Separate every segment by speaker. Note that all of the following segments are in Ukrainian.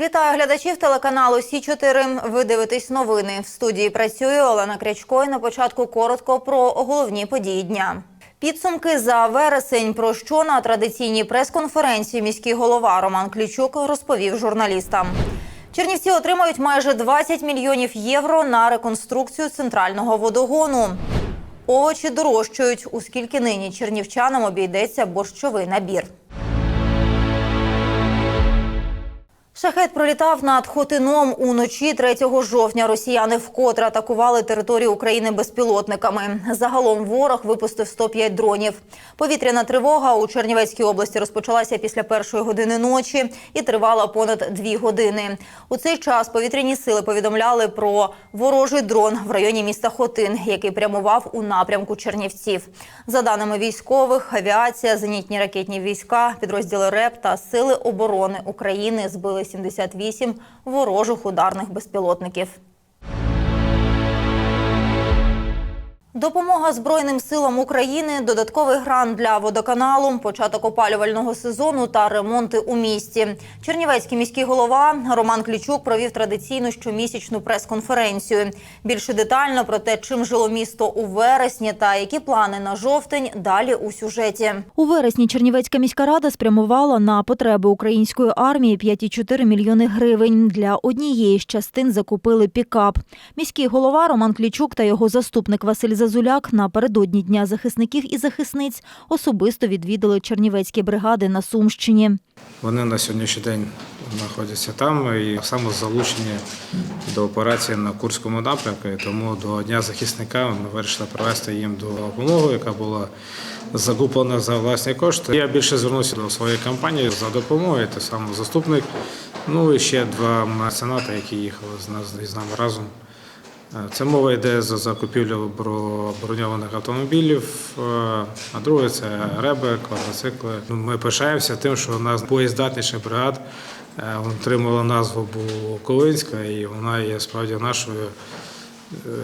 Speaker 1: Вітаю глядачів телеканалу Сі 4 Ви дивитесь новини. В студії працює Олена Крячко. І на початку коротко про головні події дня. Підсумки за вересень. Про що на традиційній прес-конференції міський голова Роман Клічук розповів журналістам. Чернівці отримають майже 20 мільйонів євро на реконструкцію центрального водогону. Овочі дорожчають, оскільки нині чернівчанам обійдеться борщовий набір. Шахет пролітав над Хотином уночі 3 жовтня. Росіяни вкотре атакували територію України безпілотниками. Загалом ворог випустив 105 дронів. Повітряна тривога у Чернівецькій області розпочалася після першої години ночі і тривала понад дві години. У цей час повітряні сили повідомляли про ворожий дрон в районі міста Хотин, який прямував у напрямку Чернівців. За даними військових, авіація, зенітні ракетні війська, підрозділи РЕП та сили оборони України збили 78 ворожих ударних безпілотників. Допомога Збройним силам України, додатковий грант для водоканалу, початок опалювального сезону та ремонти у місті. Чернівецький міський голова Роман Клічук провів традиційну щомісячну прес-конференцію. Більше детально про те, чим жило місто у вересні та які плани на жовтень, далі у сюжеті.
Speaker 2: У вересні Чернівецька міська рада спрямувала на потреби української армії 5,4 мільйони гривень. Для однієї з частин закупили пікап. Міський голова Роман Клічук та його заступник Василь Зазуляк напередодні Дня захисників і захисниць особисто відвідали чернівецькі бригади на Сумщині.
Speaker 3: Вони на сьогоднішній день знаходяться там і саме залучені до операції на Курському напрямку. Тому до Дня захисника ми вирішили привезти їм допомогу, яка була закуплена за власні кошти. Я більше звернувся до своєї компанії за допомогою. Те саме заступник. Ну і ще два мецената, які їхали з нас з нами разом. Це мова йде за закупівлю броньованих автомобілів, е, а друге це реби, квадроцикли. Ну, Ми пишаємося тим, що у нас боєздатніша бригад е, отримала назву Буковинська, і вона є справді нашою е,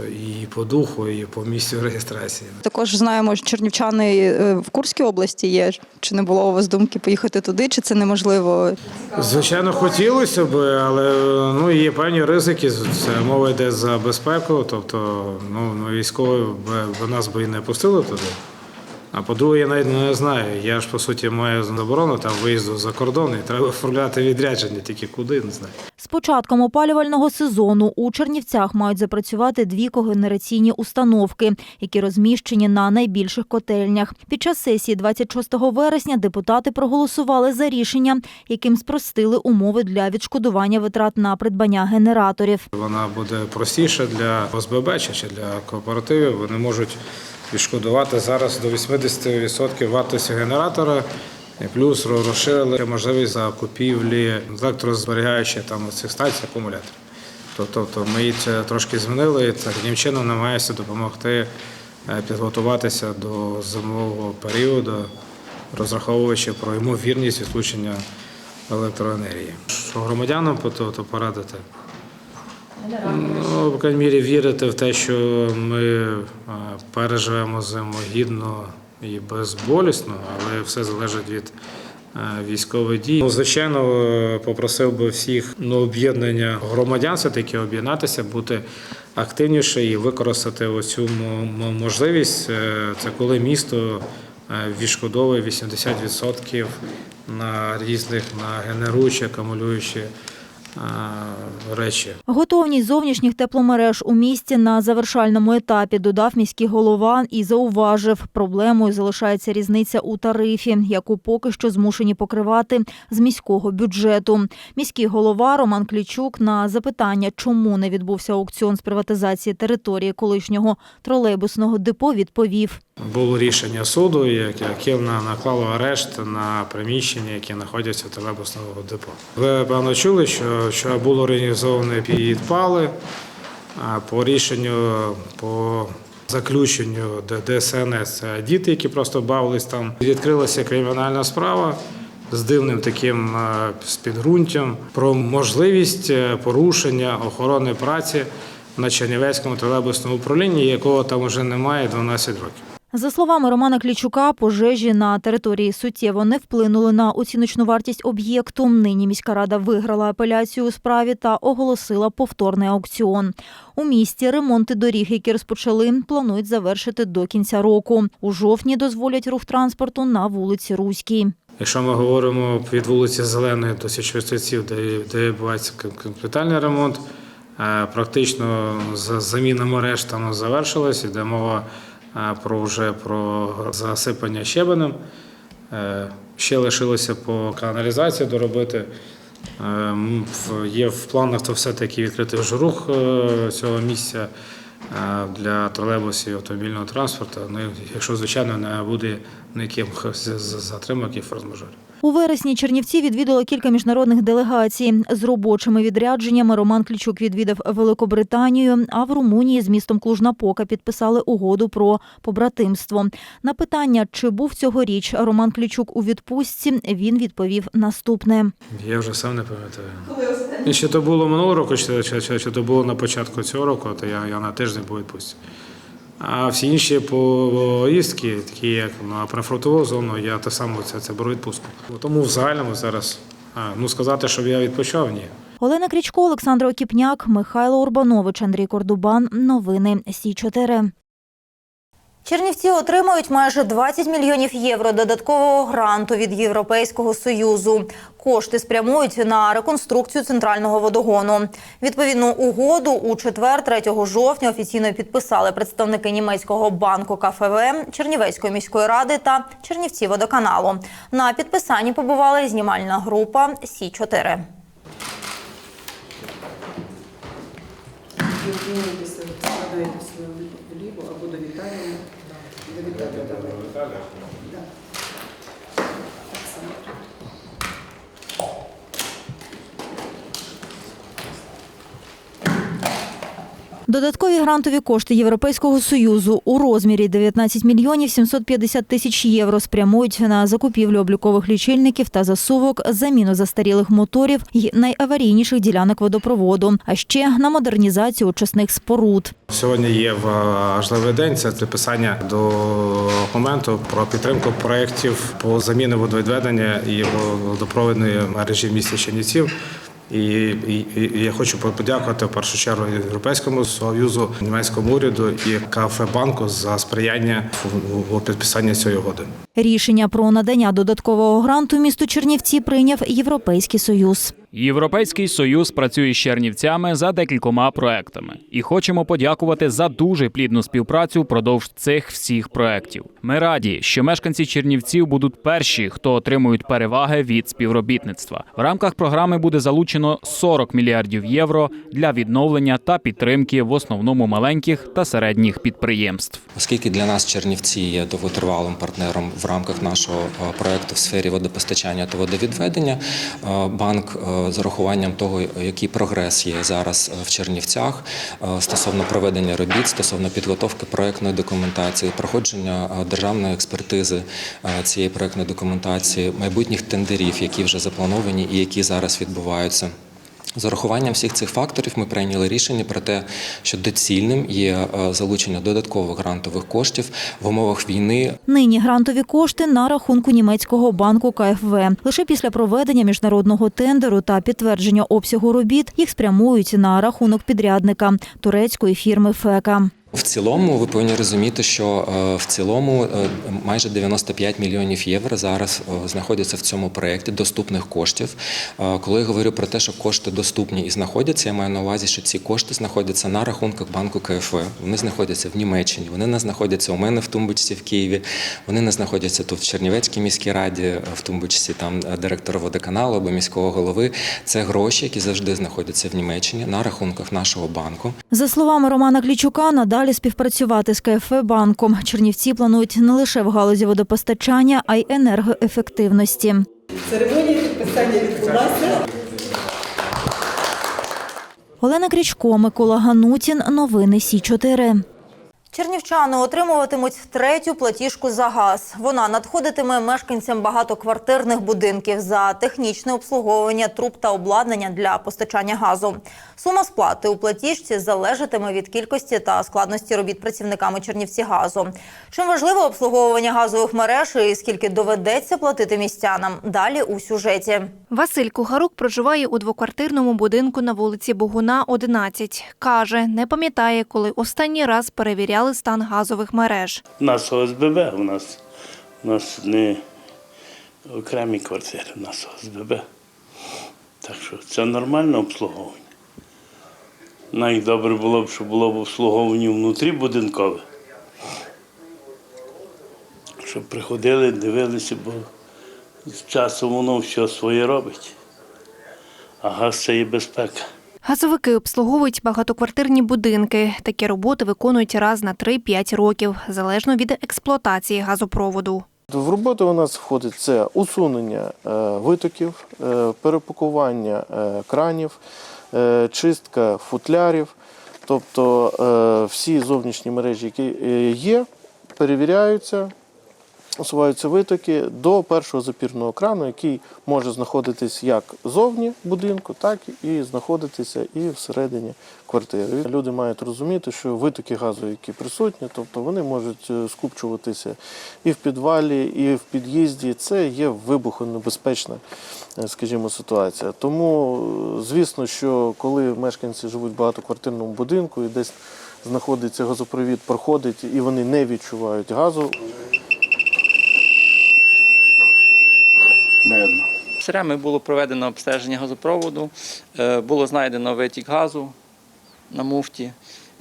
Speaker 3: і по духу, і по місцю реєстрації.
Speaker 4: Також знаємо, що чернівчани е, в Курській області є. Чи не було у вас думки поїхати туди, чи це неможливо?
Speaker 3: Звичайно, хотілося б, але ну є певні ризики. Це мова йде за безпеку. Тобто, ну військові б нас би і не пустили туди. А по-друге, я навіть не знаю. Я ж по суті маю заборону там виїзду за кордон, і треба оформляти відрядження, тільки куди не знаю.
Speaker 2: З початком опалювального сезону у Чернівцях мають запрацювати дві когенераційні установки, які розміщені на найбільших котельнях. Під час сесії 26 вересня депутати проголосували за рішення, яким спростили умови для відшкодування витрат на придбання генераторів.
Speaker 3: Вона буде простіша для ОСББ чи для кооперативів. Вони можуть відшкодувати зараз до 80% вартості генератора. Плюс розширили можливість закупівлі електрозберігаючих там цих станцій акумуляторів. Тобто ми це трошки змінили і таким чином намагаємося допомогти е, підготуватися до зимового періоду, розраховуючи про ймовірність відключення електроенергії. Що громадянам порадити? Ну, по крайній мірі, вірити в те, що ми переживемо зиму гідно і безболісно, але все залежить від військових дій. Ну, звичайно, попросив би всіх ну, об'єднання громадян все-таки об'єднатися, бути активніше і використати оцю мо- мо- можливість. Е, Це коли місто е, відшкодовує 80% на різних на генеруючі, акумулюючі речі.
Speaker 2: Готовність зовнішніх тепломереж у місті на завершальному етапі додав міський голова і зауважив, проблемою залишається різниця у тарифі, яку поки що змушені покривати з міського бюджету. Міський голова Роман Клічук на запитання, чому не відбувся аукціон з приватизації території колишнього тролейбусного депо, відповів.
Speaker 3: Було рішення суду, яке наклало арешт на приміщення, які знаходяться в тролейбусного депо. Ви певно чули, що, що було організоване підпали по рішенню по заключенню ДСНС. Діти, які просто бавились там. Відкрилася кримінальна справа. З дивним таким спідґрунтям про можливість е, порушення охорони праці на Чернівецькому тролейбусному управлінні, якого там вже немає 12 років.
Speaker 2: За словами Романа Клічука, пожежі на території суттєво не вплинули на оціночну вартість об'єкту. Нині міська рада виграла апеляцію у справі та оголосила повторний аукціон. У місті ремонти доріг, які розпочали, планують завершити до кінця року. У жовтні дозволять рух транспорту на вулиці Руській.
Speaker 3: Якщо ми говоримо від вулиці Зеленої до Січовиців, де, де відбувається кап- капітальний ремонт, е, практично за- заміна мереж там завершилась, іде мова про вже про засипання щебенем. Е, Ще лишилося по каналізації доробити. Е, Є в планах то все-таки відкрити вже рух е, цього місця для тролейбусів і автомобільного транспорту. Ну, якщо, звичайно, не буде ніяких затримок і форс-мажорів.
Speaker 2: У вересні Чернівці відвідало кілька міжнародних делегацій. З робочими відрядженнями Роман Клічук відвідав Великобританію, а в Румунії з містом Клужнапока підписали угоду про побратимство. На питання, чи був цьогоріч Роман Клічук у відпустці, він відповів наступне.
Speaker 3: Я вже сам не пам'ятаю. І чи то було минулого року, чи, чи, чи, чи то було на початку цього року, то я, я на тиждень був відпустці. А всі інші поїздки, такі як на прифронтову зону, я те саме це, це беру відпустку. Тому в загальному зараз ну сказати, щоб я відпочив, ні.
Speaker 2: Олена Крічко, Олександр Окіпняк, Михайло Урбанович, Андрій Кордубан. Новини Сі 4
Speaker 1: Чернівці отримають майже 20 мільйонів євро додаткового гранту від Європейського союзу. Кошти спрямують на реконструкцію центрального водогону. Відповідну угоду у четвер, 3 жовтня, офіційно підписали представники німецького банку КФВ, Чернівецької міської ради та Чернівці водоканалу. На підписанні побувала знімальна група Сі 4
Speaker 5: З'єднуєтеся, складаєте або до Віталія. До Віталія, так. Да.
Speaker 2: Додаткові грантові кошти Європейського союзу у розмірі 19 мільйонів 750 тисяч євро спрямують на закупівлю облікових лічильників та засувок, заміну застарілих моторів і найаварійніших ділянок водопроводу, а ще на модернізацію очисних споруд.
Speaker 3: Сьогодні є важливий день. Це підписання документу про підтримку проєктів по заміні водовідведення і водопровідної мережі в Чернівців. І, і, і я хочу подякувати в першу чергу Європейському Союзу, німецькому уряду і КФ банку за сприяння у, підписанні цієї угоди.
Speaker 2: Рішення про надання додаткового гранту місту Чернівці прийняв Європейський союз.
Speaker 6: Європейський союз працює з Чернівцями за декількома проектами, і хочемо подякувати за дуже плідну співпрацю впродовж цих всіх проектів. Ми раді, що мешканці Чернівців будуть перші, хто отримують переваги від співробітництва. В рамках програми буде залучено 40 мільярдів євро для відновлення та підтримки в основному маленьких та середніх підприємств.
Speaker 7: Оскільки для нас Чернівці є довготривалим партнером в рамках нашого е, проекту в сфері водопостачання та водовідведення, е, банк е, з урахуванням того, який прогрес є зараз е, в Чернівцях е, стосовно проведення робіт, стосовно підготовки проектної документації, проходження е, державної експертизи е, цієї проектної документації, майбутніх тендерів, які вже заплановані і які зараз відбуваються. З урахуванням всіх цих факторів ми прийняли рішення про те, що доцільним є е, залучення додаткових грантових коштів в умовах війни.
Speaker 2: Нині грантові кошти на рахунку німецького банку КФВ. Лише після проведення міжнародного тендеру та підтвердження обсягу робіт їх спрямують на рахунок підрядника турецької фірми Фека.
Speaker 7: В цілому, ви повинні розуміти, що е, в цілому е, майже 95 мільйонів євро зараз е, знаходяться в цьому проєкті доступних коштів. Коли я говорю про те, що кошти доступні і знаходяться, я маю на увазі, що ці кошти знаходяться на рахунках банку КФВ. Вони знаходяться в Німеччині, вони не знаходяться у мене в тумбочці в Києві. Вони не знаходяться тут в Чернівецькій міській раді, в тумбочці там директора водоканалу або міського голови. Це гроші, які завжди знаходяться в Німеччині на рахунках нашого банку.
Speaker 2: За словами Романа Клічука, надалі співпрацювати з КФВ банком. Чернівці планують не лише в галузі водопостачання, а й енергоефективності.
Speaker 5: Церемонія підписання відбулася.
Speaker 2: Олена Крічко, Микола Ганутін. Новини Сі 4
Speaker 1: Чернівчани отримуватимуть третю платіжку за газ. Вона надходитиме мешканцям багатоквартирних будинків за технічне обслуговування труб та обладнання для постачання газу. Сума сплати у платіжці залежатиме від кількості та складності робіт працівниками Чернівці газу. Чим важливе обслуговування газових мереж і скільки доведеться платити містянам? Далі у сюжеті.
Speaker 8: Василь Кухарук проживає у двоквартирному будинку на вулиці Богуна, 11. Каже, не пам'ятає, коли останній раз перевіряли стан газових мереж.
Speaker 9: У нас ОСББ, у нас, у нас не окремі квартири, у нас ОСББ. Так що це нормальне обслуговування. Найдобре було б, щоб було б обслуговування внутрі будинкове. Щоб приходили, дивилися, бо з часом воно все своє робить. А газ це є безпека.
Speaker 8: Газовики обслуговують багатоквартирні будинки. Такі роботи виконують раз на 3-5 років, залежно від експлуатації газопроводу.
Speaker 10: В роботу у нас входить це усунення е, витоків, е, перепакування е, кранів, чистка футлярів. Тобто е, всі зовнішні мережі, які е, є, перевіряються, усуваються витоки до першого запірного крану, який може знаходитись як зовні будинку, так і знаходитися і всередині квартири. Люди мають розуміти, що витоки газу, які присутні, тобто вони можуть е, скупчуватися і в підвалі, і в під'їзді. Це є вибухонебезпечна, е, скажімо, ситуація. Тому, е, звісно, що коли мешканці живуть в багатоквартирному будинку і десь знаходиться газопровід, проходить, і вони не відчувають газу,
Speaker 11: Шереми було проведено обстеження газопроводу, е, було знайдено витік газу на муфті.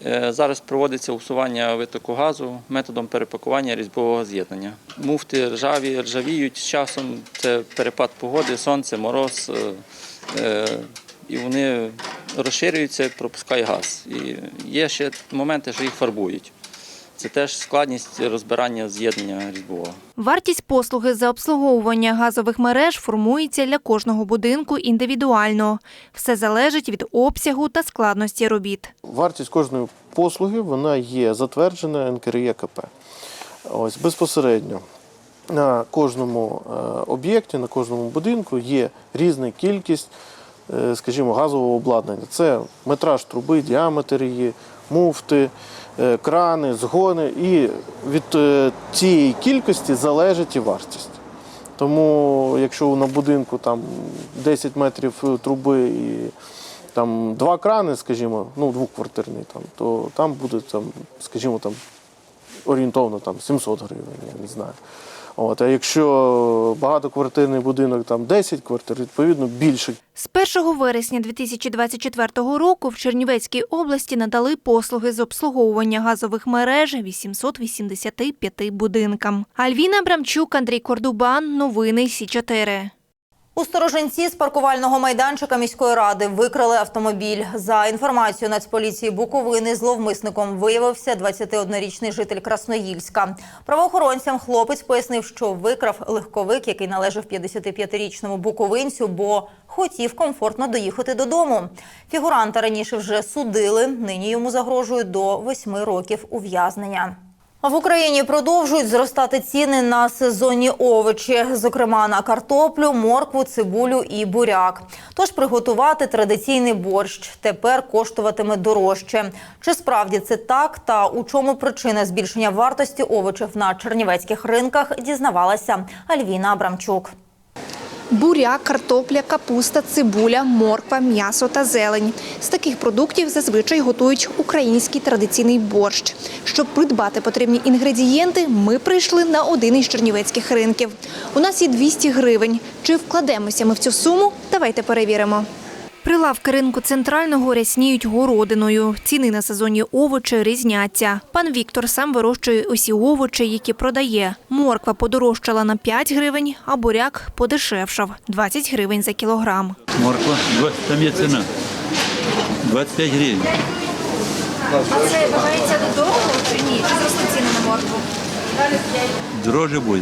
Speaker 11: Е, Зараз проводиться усування витоку газу методом перепакування різьбового з'єднання. Муфти ржаві, ржавіють з часом, це перепад погоди, сонце, мороз, е, і вони розширюються, пропускає газ. І є ще моменти, що їх фарбують. Це теж складність розбирання з'єднання різьбового.
Speaker 8: Вартість послуги за обслуговування газових мереж формується для кожного будинку індивідуально. Все залежить від обсягу та складності робіт.
Speaker 10: Вартість кожної послуги вона є затверджена НКРЄКП. Ось безпосередньо на кожному е, об'єкті, на кожному будинку є різна кількість, е, скажімо, газового обладнання. Це метраж труби, діаметр її, муфти, крани, згони. І від е, цієї кількості залежить і вартість. Тому, якщо на будинку там 10 метрів е, труби і там два крани, скажімо, ну двоквартирний, там, то там буде там, скажімо, там орієнтовно там 700 гривень, я не знаю. От, а якщо багатоквартирний будинок там 10 квартир, відповідно більше
Speaker 8: З 1 вересня 2024 року в Чернівецькій області надали послуги з обслуговування газових мереж 885 будинкам. Альвіна Брамчук, Андрій Кордубан. Новини Сі 4
Speaker 1: У сторожинці з паркувального майданчика міської ради викрали автомобіль. За інформацією Нацполіції Буковини, зловмисником виявився 21-річний житель Красноїльська. Правоохоронцям хлопець пояснив, що викрав легковик, який належав 55-річному буковинцю, бо хотів комфортно доїхати додому. Фігуранта раніше вже судили. Нині йому загрожують до 8 років ув'язнення. В Україні продовжують зростати ціни на сезонні овочі, зокрема на картоплю, моркву, цибулю і буряк. Тож приготувати традиційний борщ тепер коштуватиме дорожче. Чи справді це так? Та у чому причина збільшення вартості овочів на чернівецьких ринках? Дізнавалася Альвіна Абрамчук.
Speaker 12: Буряк, картопля, капуста, цибуля, морква, м'ясо та зелень. З таких продуктів зазвичай готують український традиційний борщ. Щоб придбати потрібні інгредієнти, ми прийшли на один із чернівецьких ринків. У нас є 200 гривень. Чи вкладемося ми в цю суму? Давайте перевіримо.
Speaker 8: Прилавки ринку центрального рясніють городиною. Ціни на сезонні овочі різняться. Пан Віктор сам вирощує усі овочі, які продає. Морква подорожчала на 5 гривень, а буряк подешевшав – 20 гривень за кілограм.
Speaker 13: Морква, 20, там є ціна. 25 гривень.
Speaker 12: А це вважається додому чи ні? Чи зросли ціни на моркву?
Speaker 13: Дороже буде.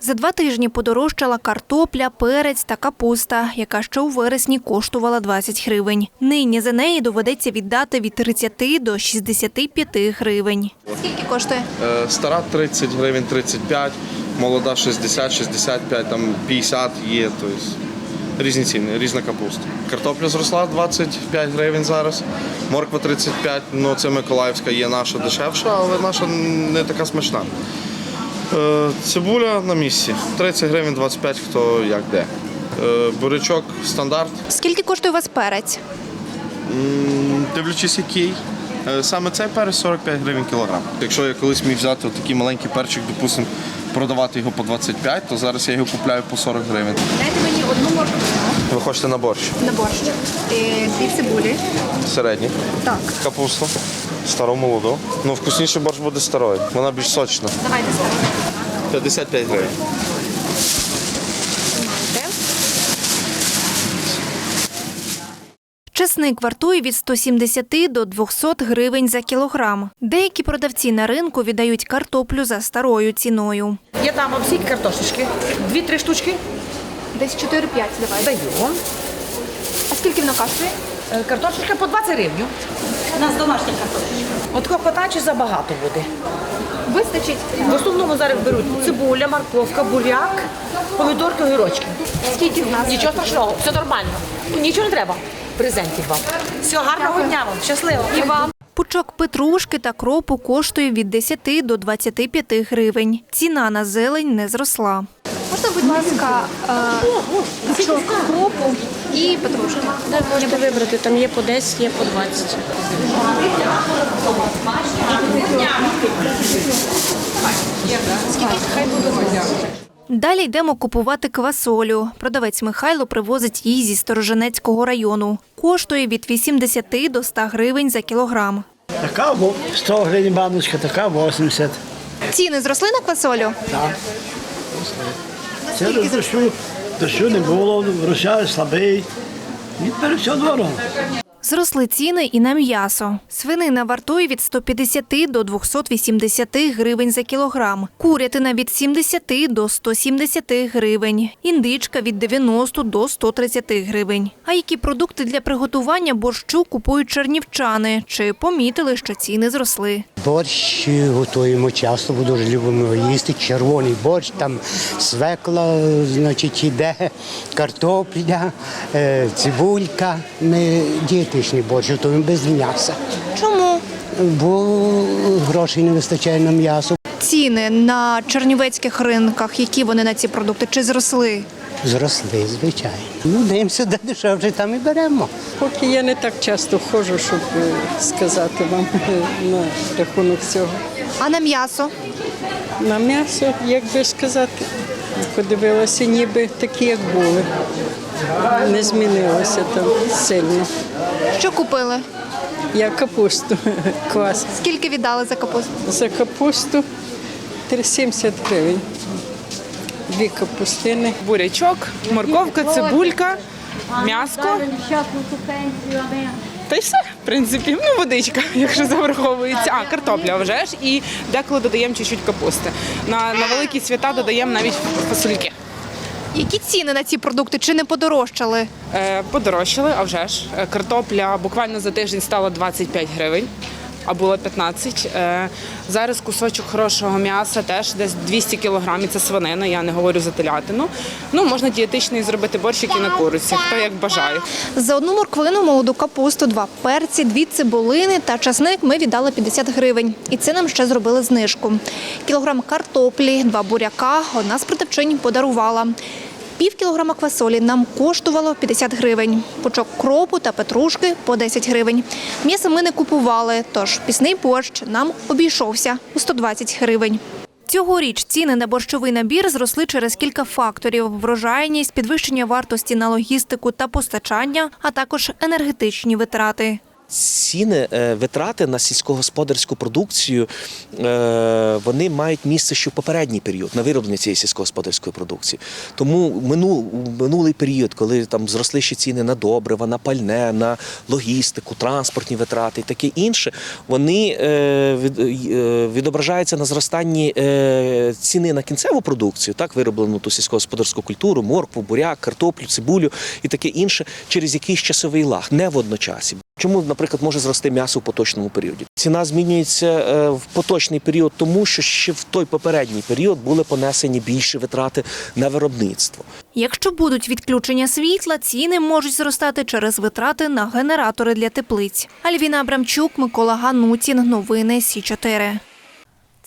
Speaker 8: За два тижні подорожчала картопля, перець та капуста, яка ще у вересні коштувала 20 гривень. Нині за неї доведеться віддати від 30 до 65 гривень.
Speaker 12: Скільки коштує?
Speaker 10: Е, Стара 30 гривень, 35, молода 60, 65, там 50 є. Тобто різні ціни, різна капуста. Картопля зросла 25 гривень зараз, морква 35, ну це Миколаївська є наша дешевша, але наша не така смачна. Е, Цибуля на місці. 30 гривень, 25, хто як де. Е, Бурячок стандарт.
Speaker 12: Скільки коштує у вас перець?
Speaker 10: М, Дивлячись, який. Е, Саме цей перець 45 гривень кілограм. Якщо я колись міг взяти такий маленький перчик, допустимо, продавати його по 25, то зараз я його купляю по 40 гривень.
Speaker 12: Дайте мені одну моркву
Speaker 10: Ви хочете на борщ?
Speaker 12: на борщ. Дві цибулі.
Speaker 10: Середній.
Speaker 12: Так.
Speaker 10: Капусту. Стару молоду. Ну, вкусніший борщ буде старою. Вона більш сочна.
Speaker 12: Давайте ставимо.
Speaker 10: 55 гривень.
Speaker 8: Чесник вартує від 170 до 200 гривень за кілограм. Деякі продавці на ринку віддають картоплю за старою ціною.
Speaker 5: Я дам вам скільки картошечки? Дві-три штучки
Speaker 12: Десь 4-5 давайте.
Speaker 5: даю.
Speaker 12: А скільки воно коштує?
Speaker 5: Е, Картошечка по 20 гривень. У нас домашня картошечка. От чи забагато буде.
Speaker 12: Вистачить.
Speaker 5: В основному зараз беруть цибуля, морковка, буряк, помідорки, огірочки.
Speaker 12: Скільки в нас?
Speaker 5: Нічого страшного, все нормально. Нічого не треба. Презентів вам. Всього гарного дня вам. Щасливо. І вам.
Speaker 8: Пучок петрушки та кропу коштує від 10 до 25 гривень. Ціна на зелень не зросла.
Speaker 12: Можна, будь ласка, е, пучок кропу і петрушки?
Speaker 14: Можете вибрати, там є по 10, є по 20.
Speaker 8: Далі йдемо купувати квасолю. Продавець Михайло привозить її зі Сторожинецького району. Коштує від 80 до 100 гривень за кілограм.
Speaker 13: Така 100 гривень баночка, така 80.
Speaker 12: Ціни зросли на квасолю?
Speaker 13: Так. Це дощу, що не було, вручаю слабий. Тепер все дорого.
Speaker 8: Зросли ціни і на м'ясо. Свинина вартує від 150 до 280 гривень за кілограм. Курятина від 70 до 170 гривень. Індичка від 90 до 130 гривень. А які продукти для приготування борщу купують чернівчани? Чи помітили, що ціни зросли?
Speaker 15: Борщ готуємо часто, бо дуже любимо їсти. Червоний борщ, там свекла, значить, іде, картопля, е, цибулька. Ми дієтичний борщ готуємо без м'яса.
Speaker 12: Чому?
Speaker 15: Бо грошей не вистачає на м'ясо.
Speaker 12: Ціни на чернівецьких ринках, які вони на ці продукти, чи зросли?
Speaker 15: Зросли, звичайно. Ну, дивимося, де дешевше, там і беремо.
Speaker 14: Поки я не так часто ходжу, щоб е, сказати вам е, на рахунок цього.
Speaker 12: А на м'ясо?
Speaker 14: На м'ясо, як би сказати, подивилася, ніби такі, як були. Не змінилося там сильно.
Speaker 12: Що купили?
Speaker 14: Я капусту квас.
Speaker 12: Скільки віддали за капусту?
Speaker 14: За капусту 3,70 гривень. Дві капустини.
Speaker 16: бурячок, морковка, цибулька, м'яско. Та й все, в принципі. Ну, водичка, якщо завраховується. А, картопля вже ж. І деколи додаємо чуть-чуть капусти. На, на великі свята додаємо навіть фасольки.
Speaker 12: Які ціни на ці продукти? Чи не подорожчали?
Speaker 16: Е, подорожчали, а вже ж. Е, Картопля буквально за тиждень стала 25 гривень, а було 15. Е, зараз кусочок хорошого м'яса теж десь 200 кілограмів. Це свинина, я не говорю за телятину. Ну, можна дієтичний зробити борщик і на куриці, хто як бажає.
Speaker 12: За одну морквину, молоду капусту, два перці, дві цибулини та часник ми віддали 50 гривень. І це нам ще зробили знижку. Кілограм картоплі, два буряка, одна з продавчинь подарувала. Пів кілограма квасолі нам коштувало 50 гривень. Пучок кропу та петрушки по 10 гривень. М'ясо ми не купували, тож пісний борщ нам обійшовся у 120 гривень.
Speaker 8: Цьогоріч ціни на борщовий набір зросли через кілька факторів: врожайність, підвищення вартості на логістику та постачання, а також енергетичні витрати.
Speaker 17: Ціни, е, витрати на сільськогосподарську продукцію е, вони мають місце ще в попередній період на вироблення цієї сільськогосподарської продукції. Тому минулий період, коли там зросли ще ціни на добрива, на пальне, на логістику, транспортні витрати і таке інше, вони е, від, відображаються на зростанні ціни на кінцеву продукцію, так вироблену ту сільськогосподарську культуру, моркву, буряк, картоплю, цибулю і таке інше через якийсь часовий лаг, не водночасі. Чому, наприклад, може зрости м'ясо в поточному періоді? Ціна змінюється е, в поточний період, тому що ще в той попередній період були понесені більші витрати на виробництво.
Speaker 8: Якщо будуть відключення світла, ціни можуть зростати через витрати на генератори для теплиць. Альвіна Абрамчук, Микола Ганутін. Новини Сі 4